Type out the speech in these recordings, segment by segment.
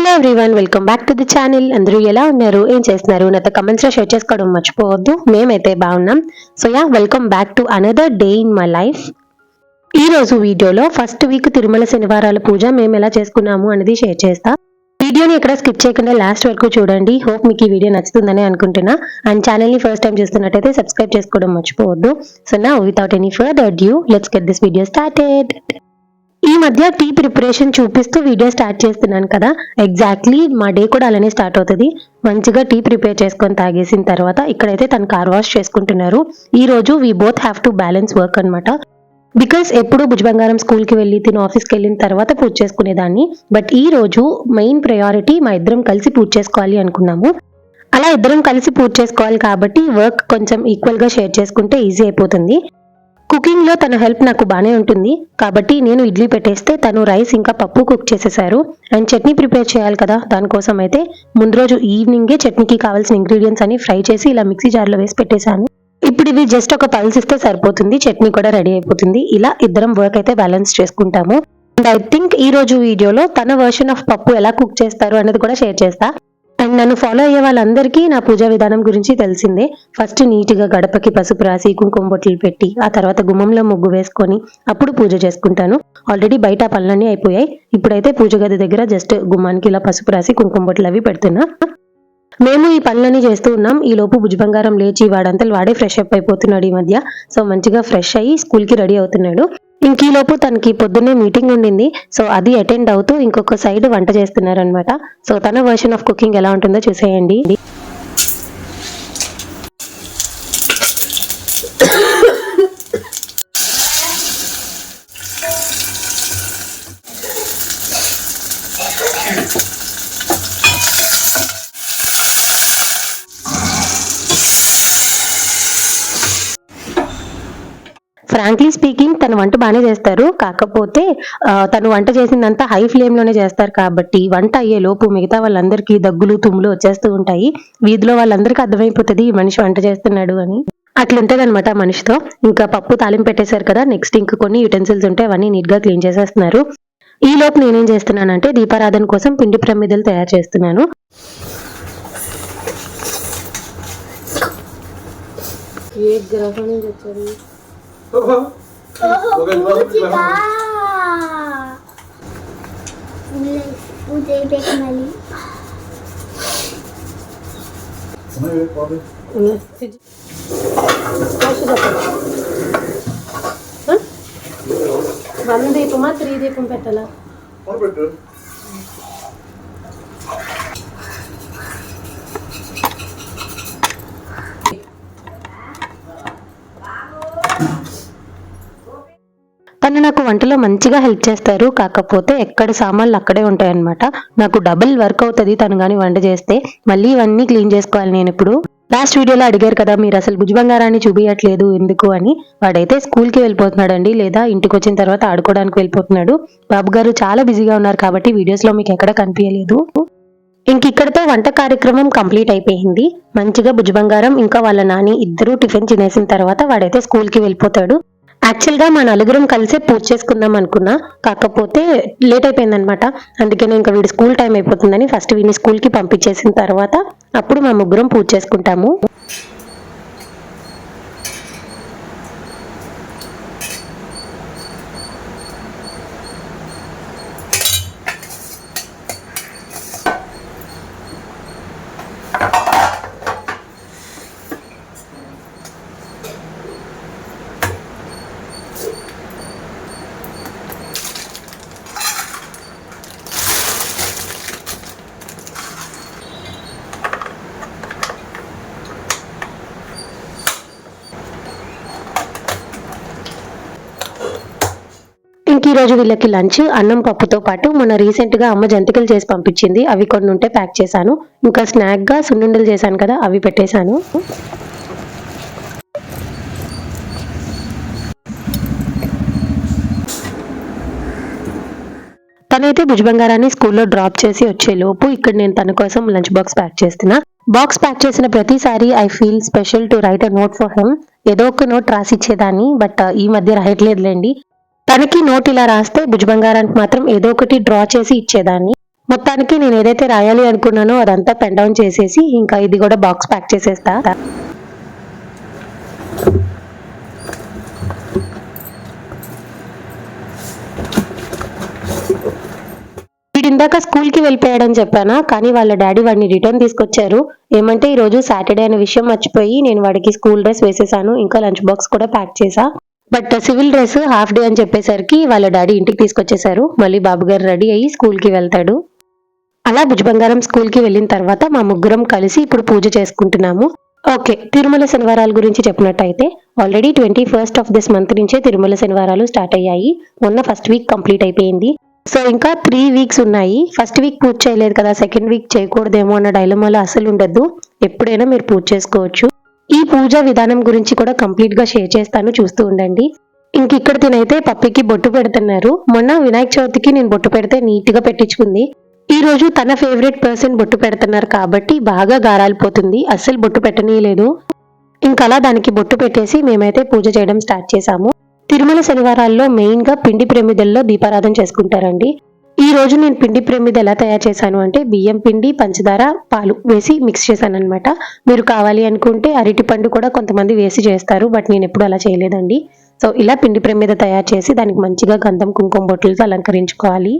Hello everyone welcome back to the channel అందరూ ఎలా ఉన్నారు? ఏం చేస్తున్నారు? నాతో కమెంట్స్లో షేర్ చేసుకోవడం మర్చిపోవద్దు. మేమైతే బాగున్నాం. So ya welcome back to another day in my life ఈ రోజు వీడియోలో ఫస్ట్ వీక్ తిరుమల శనివారాల పూజ మేము ఎలా చేసుకున్నాము అనేది షేర్ చేస్తా. వీడియోని ఎక్కడ స్కిప్ చేయకుండా లాస్ట్ వరకు చూడండి. హోప్ మీకు ఈ వీడియో నచ్చుతుందని అనుకుంటున్నా. అండ్ ఛానల్ని ఫస్ట్ టైం చూస్తున్నట్టయితే సబ్స్క్రైబ్ చేసుకోవడం మర్చిపోవద్దు. సో నా without any further due let's get this video started ఈ మధ్య టీ ప్రిపరేషన్ చూపిస్తూ వీడియో స్టార్ట్ చేస్తున్నాను కదా. ఎగ్జాక్ట్లీ మా డే కూడా అలానే స్టార్ట్ అవుతుంది. మంచిగా టీ ప్రిపేర్ చేసుకొని తాగేసిన తర్వాత ఇక్కడైతే తను కార్ వాష్ చేసుకుంటున్నారు. ఈ రోజు we both have to balance work అన్నమాట. బికాస్ ఎప్పుడు భుజబంగారం స్కూల్కి వెళ్ళి తిను ఆఫీస్కి వెళ్ళిన తర్వాత పూజ చేసుకునేదాన్ని. బట్ ఈ రోజు మెయిన్ ప్రయారిటీ మా ఇద్దరం కలిసి పూజ చేసుకోవాలి అనుకున్నాము. అలా ఇద్దరం కలిసి పూజ చేసుకోవాలి కాబట్టి వర్క్ కొంచెం ఈక్వల్గా షేర్ చేసుకుంటే ఈజీ అయిపోతుంది. కుకింగ్లో తన హెల్ప్ నాకు బాగానే ఉంటుంది. కాబట్టి నేను ఇడ్లీ పెట్టేస్తే తను రైస్ ఇంకా పప్పు కుక్ చేసేసారు అండ్ చట్నీ ప్రిపేర్ చేయాలి కదా దానికోసం అయితే ముందు రోజు ఈవినింగే చట్నీకి కావాల్సిన ఇంగ్రీడియంట్స్ అని ఫ్రై చేసి ఇలా మిక్సీ జార్లో వేసి పెట్టేశాను. ఇప్పుడు ఇవి జస్ట్ ఒక పల్స్ ఇస్తే సరిపోతుంది చట్నీ కూడా రెడీ అయిపోతుంది. ఇలా ఇద్దరం వర్క్ అయితే బ్యాలెన్స్ చేసుకుంటాము. అండ్ ఐ థింక్ ఈ రోజు వీడియోలో తన వర్షన్ ఆఫ్ పప్పు ఎలా కుక్ చేస్తారు అనేది కూడా షేర్ చేస్తా. అండ్ నన్ను ఫాలో అయ్యే వాళ్ళందరికీ నా పూజా విధానం గురించి తెలిసిందే. ఫస్ట్ నీట్గా గడపకి పసుపు రాసి కుంకుమ బొట్లు పెట్టి ఆ తర్వాత గుమ్మంలో ముగ్గు వేసుకొని అప్పుడు పూజ చేసుకుంటాను. ఆల్రెడీ బయట పనులన్నీ అయిపోయాయి. ఇప్పుడైతే పూజ గది దగ్గర జస్ట్ గుమ్మానికి ఇలా పసుపు రాసి కుంకుమ బొట్లు అవి పెడుతున్నా. మేము ఈ పనులన్నీ చేస్తూ ఉన్నాం. ఈ లోపు భుజబంగారం లేచి వాడంతలు వాడే ఫ్రెష్ అప్ అయిపోతున్నాడు ఈ మధ్య. సో మంచిగా ఫ్రెష్ అయ్యి స్కూల్కి రెడీ అవుతున్నాడు. ఇంక తనకి పొద్దున్నే మీటింగ్ ఉండింది సో అది అటెండ్ అవుతూ ఇంకొక సైడ్ వంట చేస్తున్నారు అనమాట సో తన వర్షన్ ఆఫ్ కుకింగ్ ఎలా ఉంటుందో చూసేయండి ఫ్రాంక్లీ స్పీకింగ్ తన వంట బాగానే చేస్తారు. కాకపోతే తను వంట చేసిందంతా హై ఫ్లేమ్లోనే చేస్తారు కాబట్టి వంట అయ్యే లోపు మిగతా వాళ్ళందరికీ దగ్గులు తుమ్ములు వచ్చేస్తూ ఉంటాయి. వీధిలో వాళ్ళందరికీ అర్థమైపోతుంది ఈ మనిషి వంట చేస్తున్నాడు అని. అట్లుంటది అనమాట మనిషితో. ఇంకా పప్పు తాలింపు పెట్టేశారు కదా నెక్స్ట్ ఇంక కొన్ని యుటెన్సిల్స్ ఉంటే అవన్నీ నీట్గా క్లీన్ చేసేస్తున్నారు. ఈ లోపు నేనేం చేస్తున్నానంటే దీపారాధన కోసం పిండి ప్రమిదలు తయారు చేస్తున్నాను. ఏ గ్రహం నుంచి వచ్చారు పూజిగా పూజ అయిపోయాక మళ్ళీ వన్ దీపమా త్రీ దీపం పెట్టాలా తను నాకు వంటలో మంచిగా హెల్ప్ చేస్తారు. కాకపోతే ఎక్కడ సామాన్లు అక్కడే ఉంటాయన్నమాట. నాకు డబుల్ వర్క్ అవుతుంది తను కానీ వంట చేస్తే. మళ్ళీ ఇవన్నీ క్లీన్ చేసుకోవాలి నేను ఇప్పుడు. లాస్ట్ వీడియోలో అడిగారు కదా మీరు అసలు భుజబంగారాన్ని చూపించట్లేదు ఎందుకు అని. వాడైతే స్కూల్కి వెళ్ళిపోతున్నాడండి లేదా ఇంటికి వచ్చిన తర్వాత ఆడుకోవడానికి వెళ్ళిపోతున్నాడు. బాబు గారు చాలా బిజీగా ఉన్నారు కాబట్టి వీడియోస్లో మీకు ఎక్కడ కనిపించలేదు. ఇంక ఇక్కడతో వంట కార్యక్రమం కంప్లీట్ అయిపోయింది. మంచిగా భుజబంగారం ఇంకా వాళ్ళ నాని ఇద్దరూ టిఫిన్ తినేసిన తర్వాత వాడైతే స్కూల్కి వెళ్ళిపోతాడు. యాక్చువల్గా మా నలుగురం కలిసే పూజ చేసుకుందాం అనుకున్నా. కాకపోతే లేట్ అయిపోయింది అనమాట నేను ఇంకా వీడి స్కూల్ టైం అయిపోతుందని ఫస్ట్ వీడిని స్కూల్కి పంపించేసిన తర్వాత అప్పుడు మా ముగ్గురం పూజ చేసుకుంటాము. ఇంక ఈ రోజు వీళ్ళకి లంచ్ అన్నం పప్పుతో పాటు మొన్న రీసెంట్గా అమ్మ జంతికలు చేసి పంపించింది. అవి కొన్ని ఉంటే ప్యాక్ చేశాను. ఇంకా స్నాక్గా సున్నుండలు చేశాను కదా అవి పెట్టేశాను. తనైతే భుజబంగారాన్ని స్కూల్లో డ్రాప్ చేసి వచ్చే లోపు ఇక్కడ నేను తన కోసం లంచ్ బాక్స్ ప్యాక్ చేస్తున్నా. బాక్స్ ప్యాక్ చేసిన ప్రతిసారి I feel special to write a note for him. ఏదో ఒక నోట్ రాసిచ్చేదాన్ని బట్ ఈ మధ్య రాయట్లేదులేండి. తనకి నోట్ ఇలా రాస్తే భుజబంగారానికి మాత్రం ఏదో ఒకటి డ్రా చేసి ఇచ్చేదాన్ని. మొత్తానికి నేను ఏదైతే రాయాలి అనుకున్నానో అదంతా పెన్ డౌన్ చేసేసి ఇంకా ఇది కూడా బాక్స్ ప్యాక్ చేసేస్తా. ఇందాక స్కూల్కి వెళ్ళిపోయాడని చెప్పానా? కానీ వాళ్ళ డాడీ వాడిని రిటర్న్ తీసుకొచ్చారు. ఏమంటే ఈరోజు సాటర్డే అనే విషయం మర్చిపోయి నేను వాడికి స్కూల్ డ్రెస్ వేసేసాను. ఇంకా లంచ్ బాక్స్ కూడా ప్యాక్ చేసా. But civil dress half day అని చెప్పేసరికి వాళ్ళ డాడీ ఇంటికి తీసుకొచ్చేసారు. మళ్ళీ బాబు గారు రెడీ అయ్యి స్కూల్కి వెళ్తాడు. అలా భుజబంగారం స్కూల్కి వెళ్ళిన తర్వాత మా ముగ్గురం కలిసి ఇప్పుడు పూజ చేసుకుంటున్నాము. ఓకే తిరుమల శనివారాల గురించి చెప్పినట్టయితే already twenty first of this month నుంచే తిరుమల శనివారాలు స్టార్ట్ అయ్యాయి. మొన్న ఫస్ట్ వీక్ కంప్లీట్ అయిపోయింది. సో ఇంకా త్రీ వీక్స్ ఉన్నాయి. ఫస్ట్ వీక్ పూజ చేయలేదు కదా సెకండ్ వీక్ చేయకూడదేమో అన్న డైలమాలో అసలు ఉండద్దు. ఎప్పుడైనా మీరు పూజ చేసుకోవచ్చు. ఈ పూజ విధానం గురించి కూడా కంప్లీట్గా షేర్ చేస్తాను చూస్తూ ఉండండి. ఇంక ఇక్కడ తినైతే పప్పికి బొట్టు పెడుతున్నారు. మొన్న వినాయక చవితికి నేను బొట్టు పెడితే నీట్గా పెట్టించుకుంది. ఈ రోజు తన ఫేవరెట్ పర్సన్ బొట్టు పెడుతున్నారు కాబట్టి బాగా గారాలిపోతుంది. అస్సలు బొట్టు పెట్టనీయలేదు. ఇంకలా అలా దానికి బొట్టు పెట్టేసి మేమైతే పూజ చేయడం స్టార్ట్ చేశాము. తిరుమల శనివారాల్లో మెయిన్గా పిండి ప్రమిదల్లో దీపారాధన చేసుకుంటారండి. ఈ రోజు నేను పిండి ప్రేమిద ఎలా తయారు చేశాను అంటే బియ్యం పిండి పంచదార పాలు వేసి మిక్స్ చేశాను అనమాట మీరు కావాలి అనుకుంటే అరటి పండు కూడా కొంతమంది వేసి చేస్తారు బట్ నేను ఎప్పుడు అలా చేయలేదండి. సో ఇలా పిండి ప్రమిద తయారు చేసి దానికి మంచిగా గంధం కుంకుమ బొట్టులతో అలంకరించుకోవాలి.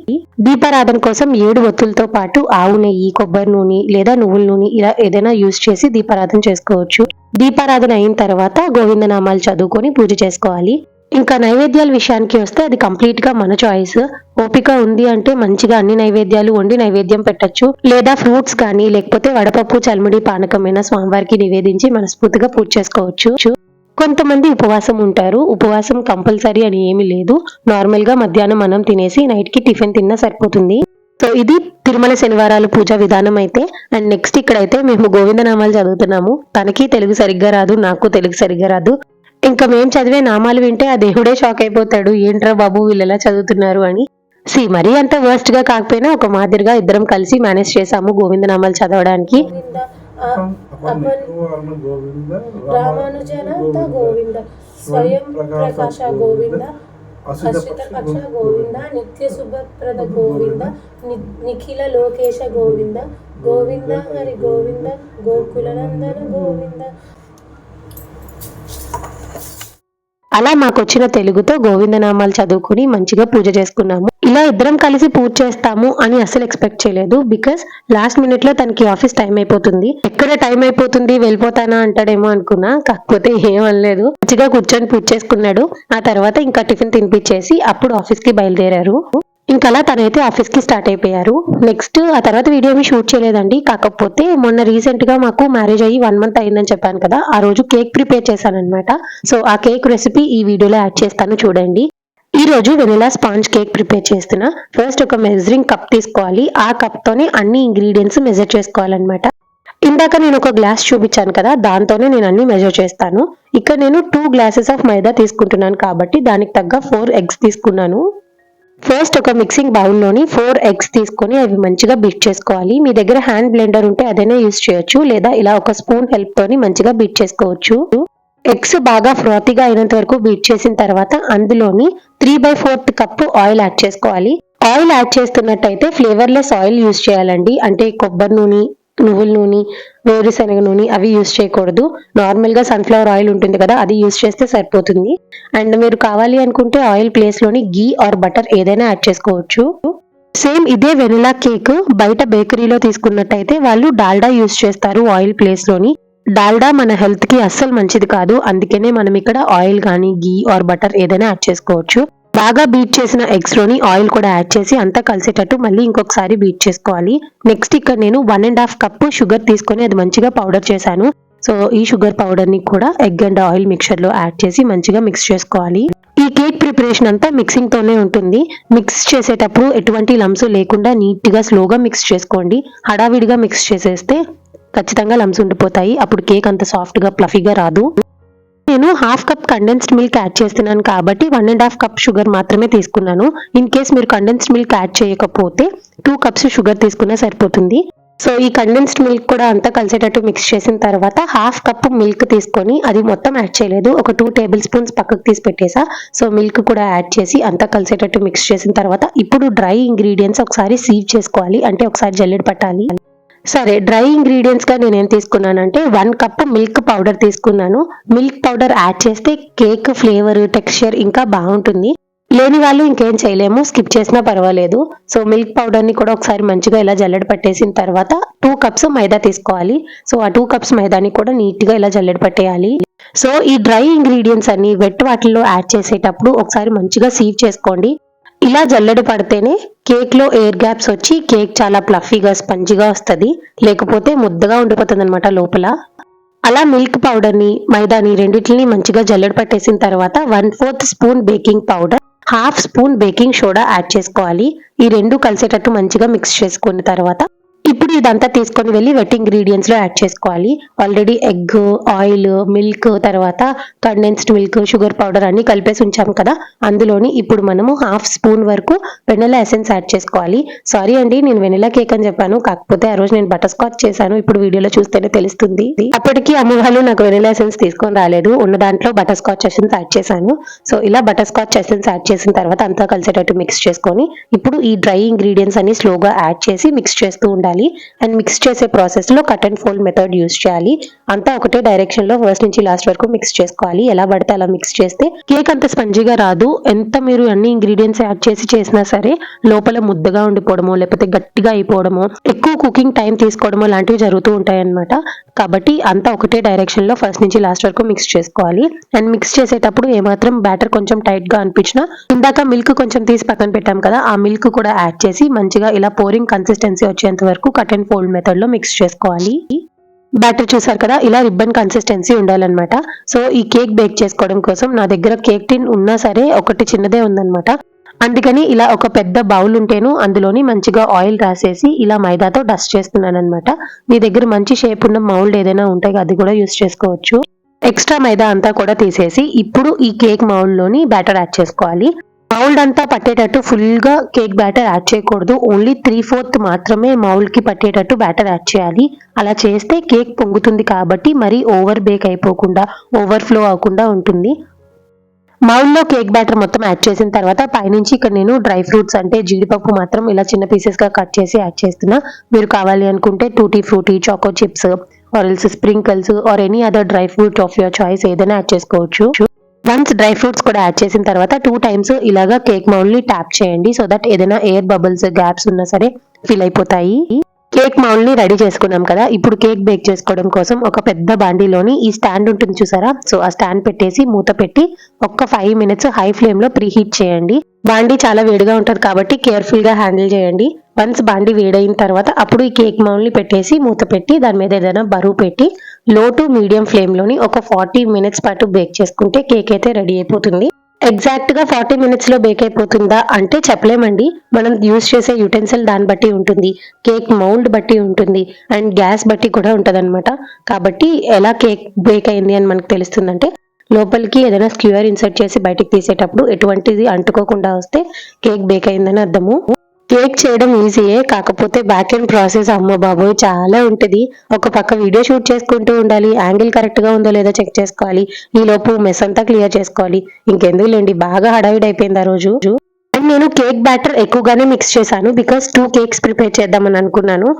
దీపారాధన కోసం ఏడు ఒత్తులతో పాటు ఆవు నెయ్యి కొబ్బరి నూనె లేదా నువ్వుల నూనె ఇలా ఏదైనా యూస్ చేసి దీపారాధన చేసుకోవచ్చు. దీపారాధన అయిన తర్వాత గోవిందనామాలు చదువుకొని పూజ చేసుకోవాలి. ఇంకా నైవేద్యాల విషయానికి వస్తే అది కంప్లీట్గా మన చాయిస్. ఓపిక ఉంది అంటే మంచిగా అన్ని నైవేద్యాలు వండి నైవేద్యం పెట్టొచ్చు. లేదా ఫ్రూట్స్ కానీ లేకపోతే వడపప్పు చల్ముడి పానకమైన స్వామివారికి నివేదించి మనస్ఫూర్తిగా పూజ చేసుకోవచ్చు. కొంతమంది ఉపవాసం ఉంటారు. ఉపవాసం కంపల్సరీ అని ఏమీ లేదు. నార్మల్గా మధ్యాహ్నం మనం తినేసి నైట్కి టిఫిన్ తిన్నా సరిపోతుంది. సో ఇది తిరుమల శనివారాల పూజ విధానం అయితే. అండ్ నెక్స్ట్ ఇక్కడైతే మేము గోవిందనామాలు చదువుతున్నాము. తనకి తెలుగు సరిగ్గా రాదు నాకు తెలుగు సరిగ్గా రాదు. ఇంకా మేం చదివే నామాలు వింటే ఆ దేవుడే షాక్ అయిపోతాడు. ఏంట్రా బాబు వీళ్ళు చదువుతున్నారు? అని. సి మరీ అంత వర్స్ట్గా కాకపోయినా ఒక మాదిరిగా ఇద్దరం కలిసి మేనేజ్ చేసాము గోవిందనామాలు చదవడానికి గోవింద నామాలు చదవడానికి. గోవింద స్వయం ప్రకాశ గోవింద అశ్రితపక్ష గోవింద నిత్య శుభప్రద గోవింద ని- నిఖిల లోకేశ గోవింద గోవింద హరి గోవింద గోకులనందన గోవింద అలా మాకొచ్చిన తెలుగుతో గోవిందనామాలు చదువుకుని మంచిగా పూజ చేసుకున్నాము. ఇలా ఇద్దరం కలిసి పూజ చేస్తాము అని అసలు ఎక్స్పెక్ట్ చేయలేదు బికాస్ లాస్ట్ మినిట్లో తనకి ఆఫీస్ టైం అయిపోతుంది. ఎక్కడ టైం అయిపోతుంది వెళ్ళిపోతానా అంటాడేమో అనుకున్నా కాకపోతే ఏం అనలేదు. మంచిగా కూర్చొని పూజ చేసుకున్నాడు. ఆ తర్వాత ఇంకా టిఫిన్ తినిపించేసి అప్పుడు ఆఫీస్కి బయలుదేరారు. అలా తనైతే ఆఫీస్కి స్టార్ట్ అయిపోయారు. నెక్స్ట్ ఆ తర్వాత వీడియో ఏమి షూట్ చేయలేదండి. కాకపోతే మొన్న రీసెంట్గా మాకు మ్యారేజ్ అయ్యి వన్ మంత్ అయిందని చెప్పాను కదా ఆ రోజు కేక్ ప్రిపేర్ చేశాను అనమాట సో ఆ కేక్ రెసిపీ ఈ వీడియోలో యాడ్ చేస్తాను చూడండి. ఈ రోజు వెనిలా స్పాంజ్ కేక్ ప్రిపేర్ చేస్తున్నా. ఫస్ట్ ఒక మెజరింగ్ కప్ తీసుకోవాలి. ఆ కప్తోనే అన్ని ఇంగ్రీడియంట్స్ మెజర్ చేసుకోవాలన్నమాట. ఇందాక నేను ఒక గ్లాస్ చూపించాను కదా దాంతోనే నేను అన్ని మెజర్ చేస్తాను. ఇక్కడ నేను టూ గ్లాసెస్ ఆఫ్ మైదా తీసుకుంటున్నాను కాబట్టి దానికి తగ్గ ఫోర్ ఎగ్స్ తీసుకున్నాను. ఫస్ట్ ఒక మిక్సింగ్ బౌల్లోని ఫోర్ ఎగ్స్ తీసుకొని అవి మంచిగా బీట్ చేసుకోవాలి. మీ దగ్గర హ్యాండ్ బ్లెండర్ ఉంటే అదైనా యూస్ చేయొచ్చు. లేదా ఇలా ఒక స్పూన్ హెల్ప్ తోని మంచిగా బీట్ చేసుకోవచ్చు. ఎగ్స్ బాగా ఫ్రాతిగా అయినంత వరకు బీట్ చేసిన తర్వాత అందులోని three by fourth cup oil add చేసుకోవాలి. ఆయిల్ యాడ్ చేస్తున్నట్టయితే ఫ్లేవర్లెస్ ఆయిల్ యూస్ చేయాలండి. అంటే కొబ్బరి నూనె నువ్వుల నూనె వేరుశనగ నూనె అవి యూస్ చేయకూడదు. నార్మల్గా సన్ఫ్లవర్ ఆయిల్ ఉంటుంది కదా అది యూస్ చేస్తే సరిపోతుంది. అండ్ మీరు కావాలి అనుకుంటే ఆయిల్ ప్లేస్లోని గీ ఆర్ బటర్ ఏదైనా యాడ్ చేసుకోవచ్చు. సేమ్ ఇదే వెనిలా కేక్ బయట బేకరీలో తీసుకున్నట్టయితే వాళ్ళు డాల్డా యూస్ చేస్తారు ఆయిల్ ప్లేస్లోని డాల్డా మన హెల్త్కి అస్సలు మంచిది కాదు. అందుకనే మనం ఇక్కడ ఆయిల్ కానీ గీ ఆర్ బటర్ ఏదైనా యాడ్ చేసుకోవచ్చు. బాగా బీట్ చేసిన ఎగ్స్లోని ఆయిల్ కూడా యాడ్ చేసి అంతా కలిసేటట్టు మళ్ళీ ఇంకొకసారి బీట్ చేసుకోవాలి. నెక్స్ట్ ఇక్కడ నేను one and half cup sugar తీసుకొని అది మంచిగా పౌడర్ చేశాను. సో ఈ షుగర్ పౌడర్ని కూడా ఎగ్ అండ్ ఆయిల్ మిక్చర్లో యాడ్ చేసి మంచిగా మిక్స్ చేసుకోవాలి. ఈ కేక్ ప్రిపరేషన్ అంతా మిక్సింగ్తోనే ఉంటుంది. మిక్స్ చేసేటప్పుడు ఎటువంటి లమ్స్ లేకుండా నీట్గా స్లోగా మిక్స్ చేసుకోండి. హడావిడిగా మిక్స్ చేసేస్తే ఖచ్చితంగా లమ్స్ ఉండిపోతాయి. అప్పుడు కేక్ అంత సాఫ్ట్గా ప్లఫీగా రాదు. నేను half cup condensed milk add చేస్తున్నాను కాబట్టి one and half cup sugar మాత్రమే తీసుకున్నాను. ఇన్ కేస్ మీరు కండెన్స్డ్ మిల్క్ యాడ్ చేయకపోతే టూ కప్స్ షుగర్ తీసుకున్నా సరిపోతుంది. సో ఈ కండెన్స్డ్ మిల్క్ కూడా అంతా కలిసేటట్టు మిక్స్ చేసిన తర్వాత హాఫ్ కప్ మిల్క్ తీసుకొని అది మొత్తం యాడ్ చేయలేదు. ఒక టూ టేబుల్ స్పూన్స్ పక్కకు తీసి పెట్టేసా. సో మిల్క్ కూడా యాడ్ చేసి అంతా కలిసేటట్టు మిక్స్ చేసిన తర్వాత ఇప్పుడు డ్రై ఇంగ్రీడియంట్స్ ఒకసారి సీవ్ చేసుకోవాలి. అంటే ఒకసారి జల్లెడ పట్టాలి. సరే డ్రై ఇంగ్రీడియంట్స్గా నేను ఏం తీసుకున్నానంటే వన్ కప్ మిల్క్ పౌడర్ తీసుకున్నాను. మిల్క్ పౌడర్ యాడ్ చేస్తే కేక్ ఫ్లేవర్ టెక్స్చర్ ఇంకా బాగుంటుంది. లేని వాళ్ళు ఇంకేం చేయలేము స్కిప్ చేసినా పర్వాలేదు. సో మిల్క్ పౌడర్ని కూడా ఒకసారి మంచిగా ఇలా జల్లెడ పట్టేసిన తర్వాత టూ కప్స్ మైదా తీసుకోవాలి. సో ఆ టూ కప్స్ మైదాని కూడా నీట్గా ఇలా జల్లెడ పట్టేయాలి. సో ఈ డ్రై ఇంగ్రీడియంట్స్ అన్ని వెట్ వాటిల్లో యాడ్ చేసేటప్పుడు ఒకసారి మంచిగా సీవ్ చేసుకోండి. ఇలా జల్లెడ పడితేనే కేక్లో ఎయిర్ గ్యాప్స్ వచ్చి కేక్ చాలా ప్లఫీగా స్పంజిగా వస్తుంది. లేకపోతే ముద్దగా ఉండిపోతుంది అనమాట లోపల. అలా మిల్క్ పౌడర్ని మైదాని రెండింటిని మంచిగా జల్లెడ పట్టేసిన తర్వాత one fourth spoon baking powder half spoon baking soda add చేసుకోవాలి. ఈ రెండు కలిసేటట్టు మంచిగా మిక్స్ చేసుకున్న తర్వాత ఇప్పుడు ఇదంతా తీసుకొని వెళ్ళి వెట్ ఇంగ్రీడియంట్స్లో యాడ్ చేసుకోవాలి. ఆల్రెడీ ఎగ్ ఆయిల్ మిల్క్ తర్వాత కండెన్స్డ్ మిల్క్ షుగర్ పౌడర్ అన్ని కలిపేసి ఉంచాం కదా. అందులోని ఇప్పుడు మనము హాఫ్ స్పూన్ వరకు వెనిలా ఎసెన్స్ యాడ్ చేసుకోవాలి. సారీ అండి నేను వెనిలా కేక్ అని చెప్పాను. కాకపోతే ఆ రోజు నేను బటర్ స్కాచ్ చేశాను. ఇప్పుడు వీడియోలో చూస్తేనే తెలుస్తుంది. అప్పటికి అమ్మ వాళ్ళు నాకు వెనిలా ఎసెన్స్ తీసుకొని రాలేదు. ఉన్న దాంట్లో బటర్ స్కాచ్ ఎసెన్స్ యాడ్ చేశాను. సో ఇలా బటర్ స్కాచ్ ఎసెన్స్ యాడ్ చేసిన తర్వాత అంతా కలిసేటట్టు మిక్స్ చేసుకొని ఇప్పుడు ఈ డ్రై ఇంగ్రీడియంట్స్ అన్ని స్లోగా యాడ్ చేసి మిక్స్ చేస్తూ ఉండాలి. అండ్ మిక్స్ చేసే ప్రాసెస్లో cut and fold method use చేయాలి. అంతా ఒకటే డైరెక్షన్లో ఫస్ట్ నుంచి లాస్ట్ వరకు మిక్స్ చేసుకోవాలి. ఎలా పడితే అలా మిక్స్ చేస్తే కేక్ అంత స్పంజిగా రాదు. ఎంత మీరు అన్ని ఇంగ్రీడియంట్స్ యాడ్ చేసి చేసినా సరే లోపల ముద్దగా ఉండిపోవడమో లేకపోతే గట్టిగా అయిపోవడమో ఎక్కువ కుకింగ్ టైం తీసుకోవడమో లాంటివి జరుగుతూ ఉంటాయన్నమాట. కాబట్టి అంతా ఒకటే డైరెక్షన్లో ఫస్ట్ నుంచి లాస్ట్ వరకు మిక్స్ చేసుకోవాలి. అండ్ మిక్స్ చేసేటప్పుడు ఏమాత్రం బ్యాటర్ కొంచెం టైట్గా అనిపించినా ఇందాక మిల్క్ కొంచెం తీసి పక్కన పెట్టాం కదా ఆ మిల్క్ కూడా యాడ్ చేసి మంచిగా ఇలా పోరింగ్ కన్సిస్టెన్సీ వచ్చేంత వరకు కట్ అండ్ ఫోల్డ్ మెథడ్లో మిక్స్ చేసుకోవాలి. బ్యాటర్ చూసారు కదా ఇలా రిబ్బన్ కన్సిస్టెన్సీ ఉండాలన్నమాట. సో ఈ కేక్ బేక్ చేసుకోవడం కోసం నా దగ్గర కేక్ టిన్ ఉన్నా సరే ఒకటి చిన్నదే ఉందన్నమాట. అందుకని ఇలా ఒక పెద్ద బౌల్ ఉంటేను అందులోని మంచిగా ఆయిల్ రాసేసి ఇలా మైదాతో డస్ట్ చేస్తున్నాను అనమాట మీ దగ్గర మంచి షేప్ ఉన్న మౌల్డ్ ఏదైనా ఉంటే అది కూడా యూస్ చేసుకోవచ్చు. ఎక్స్ట్రా మైదా అంతా కూడా తీసేసి ఇప్పుడు ఈ కేక్ మౌల్డ్లోని బ్యాటర్ యాడ్ చేసుకోవాలి. మౌల్డ్ అంతా పట్టేటట్టు ఫుల్గా కేక్ బ్యాటర్ యాడ్ చేయకూడదు. ఓన్లీ త్రీ ఫోర్త్ మాత్రమే మౌల్డ్కి పట్టేటట్టు బ్యాటర్ యాడ్ చేయాలి. అలా చేస్తే కేక్ పొంగుతుంది కాబట్టి మరీ ఓవర్ బేక్ అయిపోకుండా ఓవర్ ఫ్లో అవ్వకుండా ఉంటుంది. మౌల్లో కేక్ బ్యాటర్ మొత్తం యాడ్ చేసిన తర్వాత పైనుంచి ఇక్కడ నేను డ్రై ఫ్రూట్స్ అంటే జీడిపప్పు మాత్రం ఇలా చిన్న పీసెస్గా కట్ చేసి యాడ్ చేస్తున్నా. మీరు కావాలి అనుకుంటే tutti frutti choco chips or else sprinkles or any other dry fruit of your choice ఏదైనా యాడ్ చేసుకోవచ్చు. వన్స్ డ్రై ఫ్రూట్స్ కూడా యాడ్ చేసిన తర్వాత టూ టైమ్స్ ఇలాగా కేక్ మౌల్డ్ ట్యాప్ చేయండి సో దట్ ఏదైనా ఎయిర్ బబుల్స్ గ్యాప్స్ ఉన్నా సరే ఫిల్ అయిపోతాయి. కేక్ మౌల్డ్ని రెడీ చేసుకున్నాం కదా ఇప్పుడు కేక్ బేక్ చేసుకోవడం కోసం ఒక పెద్ద బాండీలోని ఈ స్టాండ్ ఉంటుంది చూసారా? సో ఆ స్టాండ్ పెట్టేసి మూత పెట్టి ఒక్క ఫైవ్ మినిట్స్ హై ఫ్లేమ్లో ప్రీ హీట్ చేయండి. బాండీ చాలా వేడిగా ఉంటుంది కాబట్టి కేర్ఫుల్గా హ్యాండిల్ చేయండి. వన్స్ బాండీ వేడైన తర్వాత అప్పుడు ఈ కేక్ మౌల్డ్ని పెట్టేసి మూత పెట్టి దాని మీద ఏదైనా బరువు పెట్టి లో టు మీడియం ఫ్లేమ్లోని ఒక ఫార్టీ మినిట్స్ పాటు బేక్ చేసుకుంటే కేక్ అయితే రెడీ అయిపోతుంది. ఎగ్జాక్ట్గా ఫార్టీ మినిట్స్లో బేక్ అయిపోతుందా అంటే చెప్పలేమండి. మనం యూస్ చేసే యుటెన్సిల్ దాన్ని బట్టి ఉంటుంది. కేక్ మౌల్డ్ బట్టి ఉంటుంది. అండ్ గ్యాస్ బట్టి కూడా ఉంటుందన్నమాట. కాబట్టి ఎలా కేక్ బేక్ అయింది అని మనకు తెలుస్తుందంటే లోపలికి ఏదైనా స్క్యూఆర్ ఇన్సర్ట్ చేసి బయటికి తీసేటప్పుడు ఎటువంటిది అంటుకోకుండా వస్తే కేక్ బేక్ అయిందని అర్థము. కేక్ చేయడం ఈజీయే కాకపోతే బ్యాక్ ఎండ్ ప్రాసెస్ అమ్మ బాబోయ్ చాలా ఉంటుంది. ఒక పక్క వీడియో షూట్ చేసుకుంటూ ఉండాలి యాంగిల్ కరెక్ట్గా ఉందో లేదో చెక్ చేసుకోవాలి ఈలోపు మెస్ అంతా క్లియర్ చేసుకోవాలి. ఇంకెందుకు లేండి బాగా హడావిడి అయిపోయింది ఆ రోజు. అండ్ నేను కేక్ బ్యాటర్ ఎక్కువగానే మిక్స్ చేశాను బికాస్ టూ కేక్స్ ప్రిపేర్ చేద్దామని అనుకున్నాను.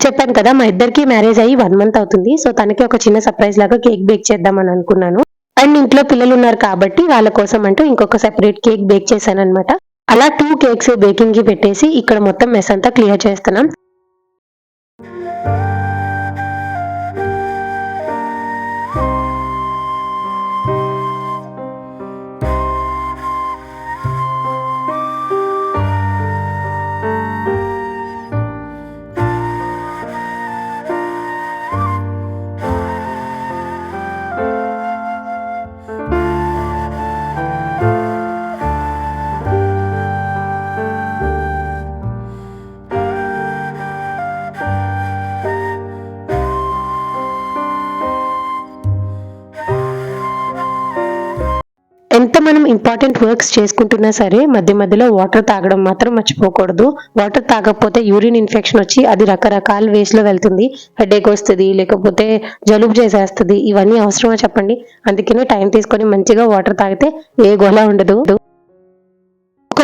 చెప్పాను కదా మా ఇద్దరికి మ్యారేజ్ అయ్యి వన్ మంత్ అవుతుంది సో తనకి ఒక చిన్న సర్ప్రైజ్ లాగా కేక్ బేక్ చేద్దామని అనుకున్నాను. అండ్ ఇంట్లో పిల్లలు ఉన్నారు కాబట్టి వాళ్ళ కోసం అంటూ ఇంకొక సెపరేట్ కేక్ బేక్ చేశాను అనమాట అలా టూ కేక్స్ బేకింగ్కి పెట్టేసి ఇక్కడ మొత్తం మెస్ అంతా క్లియర్ చేస్తున్నాం. ఇంపార్టెంట్ వర్క్స్ చేసుకుంటున్నా సరే మధ్య మధ్యలో వాటర్ తాగడం మాత్రం మర్చిపోకూడదు. వాటర్ తాగకపోతే యూరిన్ ఇన్ఫెక్షన్ వచ్చి అది రకరకాల వేస్లో వెళ్తుంది. హెడేక్ వస్తుంది లేకపోతే జలుబు చేసేస్తుంది. ఇవన్నీ అవసరమా చెప్పండి? అందుకనే టైం తీసుకొని మంచిగా వాటర్ తాగితే ఏ గోళ ఉండదు.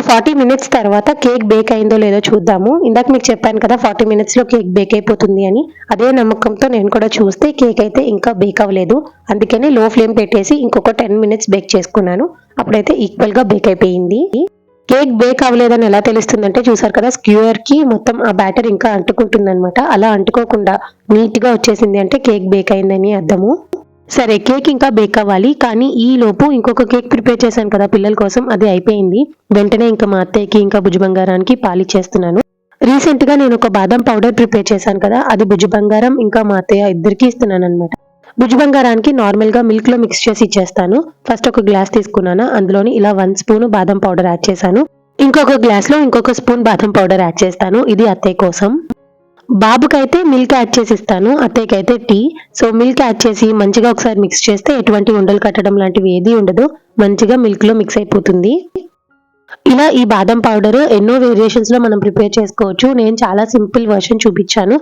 ఫార్టీ మినిట్స్ తర్వాత కేక్ బేక్ అయిందో లేదో చూద్దాము. ఇందాక మీకు చెప్పాను కదా ఫార్టీ మినిట్స్లో కేక్ బేక్ అయిపోతుంది అని. అదే నమ్మకంతో నేను కూడా చూస్తే కేక్ అయితే ఇంకా బేక్ అవ్వలేదు. అందుకనే లో ఫ్లేమ్ పెట్టేసి ఇంకొక టెన్ మినిట్స్ బేక్ చేసుకున్నాను. అప్పుడైతే ఈక్వల్గా బేక్ అయిపోయింది. కేక్ బేక్ అవ్వలేదని ఎలా తెలుస్తుందంటే చూసారు కదా స్క్యూయర్కి మొత్తం ఆ బ్యాటర్ ఇంకా అంటుకుంటుంది అనమాట అలా అంటుకోకుండా నీట్గా వచ్చేసింది అంటే కేక్ బేక్ అయిందని అర్థము. సరే కేక్ ఇంకా బేక్ అవ్వాలి. కానీ ఈ లోపు ఇంకొక కేక్ ప్రిపేర్ చేశాను కదా పిల్లల కోసం. అది అయిపోయింది. వెంటనే ఇంకా మా అత్తయ్యకి ఇంకా భుజ బంగారానికి పాలిచ్చేస్తున్నాను రీసెంట్గా నేను ఒక బాదం పౌడర్ ప్రిపేర్ చేశాను కదా అది భుజ బంగారం ఇంకా మా అత్తయ్య ఇద్దరికి ఇస్తున్నాను అనమాట భుజ బంగారానికి నార్మల్గా మిల్క్లో మిక్స్ చేసి ఇచ్చేస్తాను. ఫస్ట్ ఒక గ్లాస్ తీసుకున్నాను అందులోని ఇలా వన్ స్పూన్ బాదం పౌడర్ యాడ్ చేశాను. ఇంకొక గ్లాస్లో ఇంకొక స్పూన్ బాదం పౌడర్ యాడ్ చేస్తాను. ఇది అత్తయ్య కోసం. బాబుకైతే మిల్క్ యాడ్ చేసి ఇస్తాను అత్తయ్యకైతే టీ సో మిల్క్ యాడ్ చేసి మంచిగా ఒకసారి మిక్స్ చేస్తే ఎటువంటి ఉండలు కట్టడం లాంటివి ఏది ఉండదు. మంచిగా మిల్క్లో మిక్స్ అయిపోతుంది. ఇలా ఈ బాదం పౌడర్ ఎన్నో వేరియేషన్స్లో మనం ప్రిపేర్ చేసుకోవచ్చు. నేను చాలా సింపుల్ వర్షన్ చూపించాను.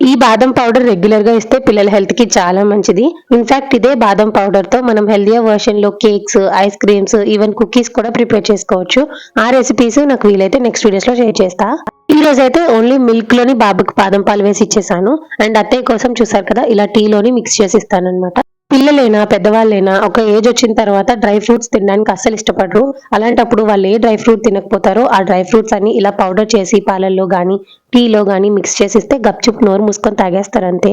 ఈ బాదం పౌడర్ రెగ్యులర్గా ఇస్తే పిల్లల హెల్త్కి చాలా మంచిది. ఇన్ఫాక్ట్ ఇదే బాదం పౌడర్తో మనం healthier వర్షన్లో cakes ice creams even cookies కూడా ప్రిపేర్ చేసుకోవచ్చు. ఆ రెసిపీస్ నాకు వీలైతే నెక్స్ట్ వీడియోస్లో షేర్ చేస్తాను ఈ రోజు అయితే ఓన్లీ మిల్క్లోని బాబుకి బాదం పాలు వేసి ఇచ్చేసాను. అండ్ అత్తయ్య కోసం చూసారు కదా ఇలా టీలోని మిక్స్ చేసి ఇస్తాను అనమాట పిల్లలైనా పెద్దవాళ్ళైనా ఒక ఏజ్ వచ్చిన తర్వాత డ్రై ఫ్రూట్స్ తినడానికి అస్సలు ఇష్టపడరు. అలాంటప్పుడు వాళ్ళు ఏ డ్రై ఫ్రూట్ తినకపోతారో ఆ డ్రై ఫ్రూట్స్ అన్ని ఇలా పౌడర్ చేసి పాలల్లో గానీ టీలో గానీ మిక్స్ చేసి ఇస్తే గప్చుప్ నోరు మూసుకొని తాగేస్తారు అంతే.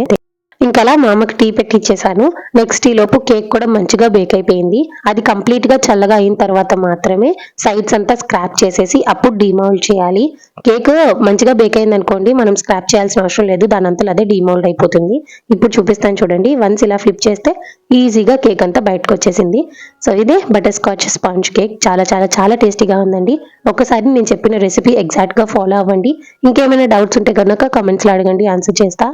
ఇంకా అలా మా అమ్మకి టీ పెట్టి ఇచ్చేసాను నెక్స్ట్ ఈ లోపు కేక్ కూడా మంచిగా బేక్ అయిపోయింది. అది కంప్లీట్గా చల్లగా అయిన తర్వాత మాత్రమే సైడ్స్ అంతా స్క్రాప్ చేసేసి అప్పుడు డిమౌల్డ్ చేయాలి. కేక్ మంచిగా బేక్ అయింది అనుకోండి మనం స్క్రాప్ చేయాల్సిన అవసరం లేదు. దాని అంతా అదే డిమౌల్డ్ అయిపోతుంది. ఇప్పుడు చూపిస్తాను చూడండి. వన్స్ ఇలా ఫ్లిప్ చేస్తే ఈజీగా కేక్ అంతా బయటకు వచ్చేసింది. సో ఇదే బటర్ స్కాచ్ స్పాంజ్ కేక్ చాలా చాలా చాలా టేస్టీగా ఉందండి. ఒకసారి నేను చెప్పిన రెసిపీ ఎగ్జాక్ట్గా ఫాలో అవ్వండి. ఇంకేమైనా డౌట్స్ ఉంటే కనుక కమెంట్స్లో అడగండి. ఆన్సర్ చేస్తా.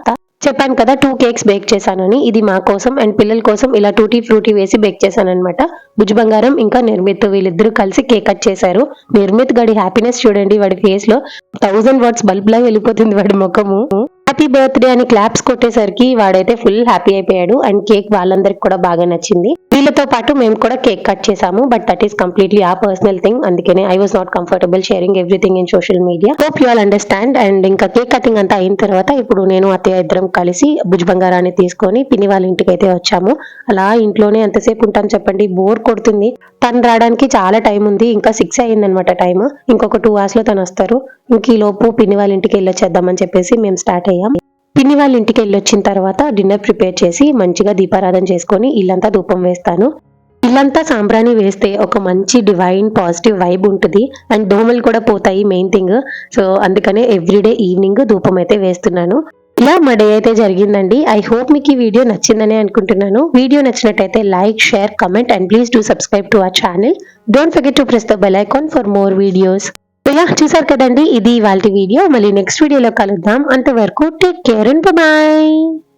చెప్పాను కదా టూ కేక్స్ బేక్ చేశానని. ఇది మా కోసం అండ్ పిల్లల కోసం ఇలా టూటీ ఫ్రూటీ వేసి బేక్ చేశాను అనమాట భుజ్ బంగారం ఇంకా నిర్మిత్ వీళ్ళిద్దరూ కలిసి కేక్ కట్ చేశారు. నిర్మిత్ గడి హ్యాపీనెస్ చూడండి వాడి ఫేస్లో. థౌసండ్ వాట్స్ బల్బ్ లా వెళ్ళిపోతుంది వాడి ముఖము. హ్యాపీ బర్త్డే అని క్లాప్స్ కొట్టేసరికి వాడైతే ఫుల్ హ్యాపీ అయిపోయాడు. అండ్ కేక్ వాళ్ళందరికి కూడా బాగా నచ్చింది. వీళ్ళతో పాటు మేము కూడా కేక్ కట్ చేసాము but that is completely a personal thing అందుకనే I was not comfortable sharing everything in social media hope you all understand and ఇంకా కేక్ కటింగ్ అంతా అయిన తర్వాత ఇప్పుడు నేను అత్తయ్య ఇద్దరం కలిసి భుజ్ బంగారాన్ని తీసుకొని పిన్ని వాళ్ళ ఇంటికి అయితే వచ్చాము. అలా ఇంట్లోనే ఎంతసేపు ఉంటాం చెప్పండి? బోర్ కొడుతుంది. తను రావడానికి చాలా టైం ఉంది. ఇంకా సిక్స్ అయ్యిందనమాట టైం ఇంకొక టూ అవర్స్లో తను వస్తారు. ఇంక ఈ లోపు పిన్ని వాళ్ళ ఇంటికి వెళ్ళొచ్చేద్దామని చెప్పేసి మేము స్టార్ట్ అయ్యాం. పిన్ని వాళ్ళ ఇంటికి వెళ్ళి వచ్చిన తర్వాత డిన్నర్ ప్రిపేర్ చేసి మంచిగా దీపారాధన చేసుకొని ఇల్లంతా ధూపం వేస్తాను. ఇల్లంతా సాంబ్రాణి వేస్తే ఒక మంచి డివైన్ పాజిటివ్ వైబ్ ఉంటుంది. అండ్ దోమలు కూడా పోతాయి మెయిన్ థింగ్ సో అందుకనే ఎవ్రీడే ఈవినింగ్ ధూపం అయితే వేస్తున్నాను. ఇలా మా డే అయితే జరిగిందండి. ఐ హోప్ మీకు ఈ వీడియో నచ్చిందని అనుకుంటున్నాను. వీడియో నచ్చినట్టయితే like share comment and please do subscribe to our channel don't forget to press the bell icon for more videos ya చూసారు కదండి? ఇది ఇవాళ వీడియో. మళ్ళీ నెక్స్ట్ వీడియోలో కలుద్దాం. అంతవరకు టేక్ కేర్ అండ్ బాయ్